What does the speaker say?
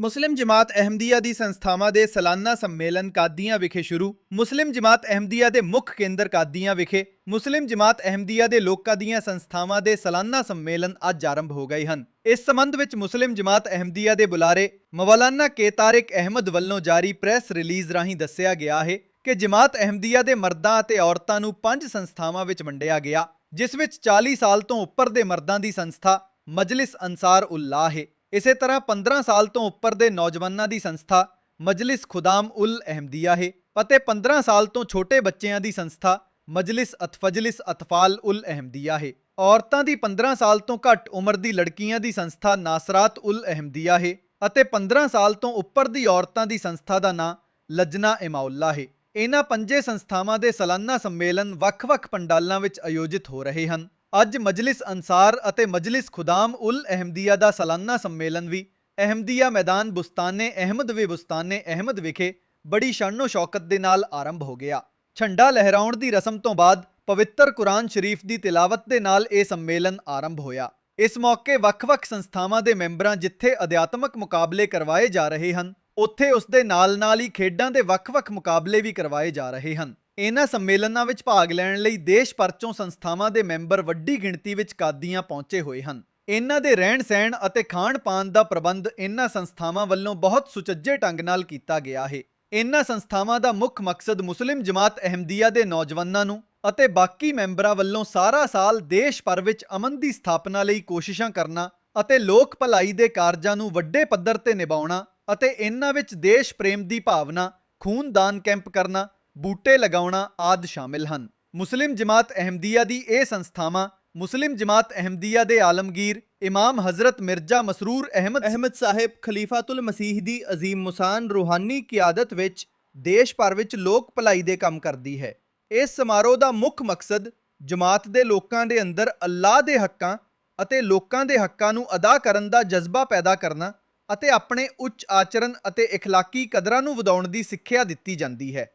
ਮੁਸਲਿਮ ਜਮਾਤ ਅਹਿਮਦੀਆ ਦੀ ਸੰਸਥਾਵਾਂ ਦੇ ਸਾਲਾਨਾ ਸੰਮੇਲਨ ਕਾਦੀਆਂ ਵਿਖੇ ਸ਼ੁਰੂ, ਮੁਸਲਿਮ ਜਮਾਤ ਅਹਿਮਦੀਆ ਦੇ ਮੁੱਖ ਕੇਂਦਰ ਕਾਦੀਆਂ ਵਿਖੇ, ਮੁਸਲਿਮ ਜਮਾਤ ਅਹਿਮਦੀਆ ਦੇ ਲੋਕਾਂ ਦੀਆਂ ਸੰਸਥਾਵਾਂ ਦੇ ਸਾਲਾਨਾ ਸੰਮੇਲਨ ਅੱਜ ਆਰੰਭ ਹੋ ਗਏ ਹਨ। ਇਸ ਸੰਬੰਧ ਵਿੱਚ ਮੁਸਲਿਮ ਜਮਾਤ ਅਹਿਮਦੀਆ ਦੇ ਬੁਲਾਰੇ ਮੌਲਾਨਾ ਕੇ ਤਾਰਿਕ ਅਹਿਮਦ ਵੱਲੋਂ ਜਾਰੀ ਪ੍ਰੈਸ ਰਿਲੀਜ਼ ਰਾਹੀਂ ਦੱਸਿਆ ਗਿਆ ਹੈ ਕਿ ਜਮਾਤ ਅਹਿਮਦੀਆ ਦੇ ਮਰਦਾਂ ਅਤੇ ਔਰਤਾਂ ਨੂੰ ਪੰਜ ਸੰਸਥਾਵਾਂ ਵਿੱਚ ਵੰਡਿਆ ਗਿਆ, ਜਿਸ ਵਿੱਚ 40 ਸਾਲ ਤੋਂ ਉੱਪਰ ਦੇ ਮਰਦਾਂ ਦੀ ਸੰਸਥਾ ਮਜਲਿਸ ਅਨਸਾਰ ਉਲਲਾਹ ਹੈ। ਇਸੇ ਤਰ੍ਹਾਂ 15 ਸਾਲ ਤੋਂ ਉੱਪਰ ਦੇ ਨੌਜਵਾਨਾਂ ਦੀ ਸੰਸਥਾ ਮਜਲਿਸ ਖੁਦਾਮ ਉਲ ਅਹਿਮਦੀਆ ਹੈ ਅਤੇ 15 ਸਾਲ ਤੋਂ ਛੋਟੇ ਬੱਚਿਆਂ ਦੀ ਸੰਸਥਾ ਮਜਲਿਸ ਅਤਫਜਲਿਸ ਅਤਫਾਲ ਉਲ ਅਹਿਮਦੀਆ ਹੈ। ਔਰਤਾਂ ਦੀ 15 ਸਾਲ ਤੋਂ ਘੱਟ ਉਮਰ ਦੀ ਲੜਕੀਆਂ ਦੀ ਸੰਸਥਾ ਨਾਸਰਾਤ ਉਲ ਅਹਿਮਦੀਆ ਹੈ ਅਤੇ 15 ਸਾਲ ਤੋਂ ਉੱਪਰ ਦੀ ਔਰਤਾਂ ਦੀ ਸੰਸਥਾ ਦਾ ਨਾਂ ਲਜਨਾ ਇਮਾਉਲਾ ਹੈ। ਇਹਨਾਂ ਪੰਜੇ ਸੰਸਥਾਵਾਂ ਦੇ ਸਾਲਾਨਾ ਸੰਮੇਲਨ ਵੱਖ-ਵੱਖ ਪੰਡਾਲਾਂ ਵਿੱਚ ਆਯੋਜਿਤ ਹੋ ਰਹੇ ਹਨ। ਅੱਜ ਮਜਲਿਸ ਅਨਸਾਰ ਅਤੇ ਮਜਲਿਸ ਖੁਦਾਮ ਉਲ ਅਹਿਮਦੀਆ ਦਾ ਸਾਲਾਨਾ ਸੰਮੇਲਨ ਵੀ। ਅਹਿਮਦੀਆ ਮੈਦਾਨ ਬੁਸਤਾਨੇ ਅਹਿਮਦ ਵੇ ਬੁਸਤਾਨੇ ਅਹਿਮਦ ਵਿਖੇ ਬੜੀ ਸ਼ਾਨੋ ਸ਼ੌਕਤ ਦੇ ਨਾਲ ਆਰੰਭ ਹੋ ਗਿਆ। ਝੰਡਾ ਲਹਿਰਾਉਣ ਦੀ ਰਸਮ ਤੋਂ ਬਾਅਦ ਪਵਿੱਤਰ ਕੁਰਾਨ ਸ਼ਰੀਫ ਦੀ ਤਿਲਾਵਤ ਦੇ ਨਾਲ ਇਹ ਸੰਮੇਲਨ ਆਰੰਭ ਹੋਇਆ। ਇਸ ਮੌਕੇ ਵੱਖ-ਵੱਖ ਸੰਸਥਾਵਾਂ ਦੇ ਮੈਂਬਰਾਂ ਜਿੱਥੇ ਅਧਿਆਤਮਕ ਮੁਕਾਬਲੇ ਕਰਵਾਏ ਜਾ ਰਹੇ ਹਨ, ਉੱਥੇ ਉਸ ਦੇ ਨਾਲ-ਨਾਲ ਹੀ ਖੇਡਾਂ ਦੇ ਵੱਖ-ਵੱਖ ਮੁਕਾਬਲੇ ਵੀ ਕਰਵਾਏ ਜਾ ਰਹੇ ਹਨ। ਇਹਨਾਂ ਸੰਮੇਲਨਾਂ ਵਿੱਚ ਭਾਗ ਲੈਣ ਲਈ ਦੇਸ਼ ਭਰ ਚੋਂ ਸੰਸਥਾਵਾਂ ਦੇ ਮੈਂਬਰ ਵੱਡੀ ਗਿਣਤੀ ਵਿੱਚ ਕਾਦੀਆਂ ਪਹੁੰਚੇ ਹੋਏ ਹਨ। ਇਹਨਾਂ ਦੇ ਰਹਿਣ-ਸਹਿਣ ਅਤੇ ਖਾਣ-ਪਾਣ ਦਾ ਪ੍ਰਬੰਧ ਇਹਨਾਂ ਸੰਸਥਾਵਾਂ ਵੱਲੋਂ ਬਹੁਤ ਸੁਚੱਜੇ ਢੰਗ ਨਾਲ ਕੀਤਾ ਗਿਆ ਹੈ। ਇਹਨਾਂ ਸੰਸਥਾਵਾਂ ਦਾ ਮੁੱਖ ਮਕਸਦ ਮੁਸਲਿਮ ਜਮਾਤ ਅਹਿਮਦੀਆ ਦੇ ਨੌਜਵਾਨਾਂ ਨੂੰ ਅਤੇ ਬਾਕੀ ਮੈਂਬਰਾਂ ਵੱਲੋਂ ਸਾਰਾ ਸਾਲ ਦੇਸ਼ ਭਰ ਵਿੱਚ ਅਮਨ ਦੀ ਸਥਾਪਨਾ ਲਈ ਕੋਸ਼ਿਸ਼ਾਂ ਕਰਨਾ ਅਤੇ ਲੋਕ ਭਲਾਈ ਦੇ ਕਾਰਜਾਂ ਨੂੰ ਵੱਡੇ ਪੱਧਰ ਤੇ ਨਿਭਾਉਣਾ ਅਤੇ ਇਹਨਾਂ ਵਿੱਚ ਦੇਸ਼ ਪ੍ਰੇਮ ਦੀ ਭਾਵਨਾ, ਖੂਨਦਾਨ ਕੈਂਪ ਕਰਨਾ ਬੂਟੇ ਲਗਾਉਣਾ ਆਦ ਸ਼ਾਮਿਲ ਹਨ। ਮੁਸਲਿਮ ਜਮਾਤ ਅਹਿਮਦੀਆ ਦੀ ਇਹ ਸੰਸਥਾਵਾਂ, ਮੁਸਲਿਮ ਜਮਾਤ ਅਹਿਮਦੀਆ ਦੇ ਆਲਮਗੀਰ ਇਮਾਮ ਹਜ਼ਰਤ ਮਿਰਜ਼ਾ ਮਸਰੂਰ ਅਹਿਮਦ ਅਹਿਮਦ ਸਾਹਿਬ ਖਲੀਫਾਤੁਲ ਮਸੀਹ ਦੀ ਅਜ਼ੀਮ ਮੁਸਾਨ ਰੂਹਾਨੀ ਕਿਆਦਤ ਵਿੱਚ ਦੇਸ਼ ਭਰ ਵਿੱਚ ਲੋਕ ਭਲਾਈ ਦੇ ਕੰਮ ਕਰਦੀ ਹੈ। ਇਸ ਸਮਾਰੋਹ ਦਾ ਮੁੱਖ ਮਕਸਦ ਜਮਾਤ ਦੇ ਲੋਕਾਂ ਦੇ ਅੰਦਰ ਅੱਲਾਹ ਦੇ ਹੱਕਾਂ ਅਤੇ ਲੋਕਾਂ ਦੇ ਹੱਕਾਂ ਨੂੰ ਅਦਾ ਕਰਨ ਦਾ ਜਜ਼ਬਾ ਪੈਦਾ ਕਰਨਾ ਅਤੇ ਆਪਣੇ ਉੱਚ ਆਚਰਣ ਅਤੇ اخਲਾਕੀ ਕਦਰਾਂ ਨੂੰ ਵਧਾਉਣ ਦੀ ਸਿੱਖਿਆ ਦਿੱਤੀ ਜਾਂਦੀ ਹੈ।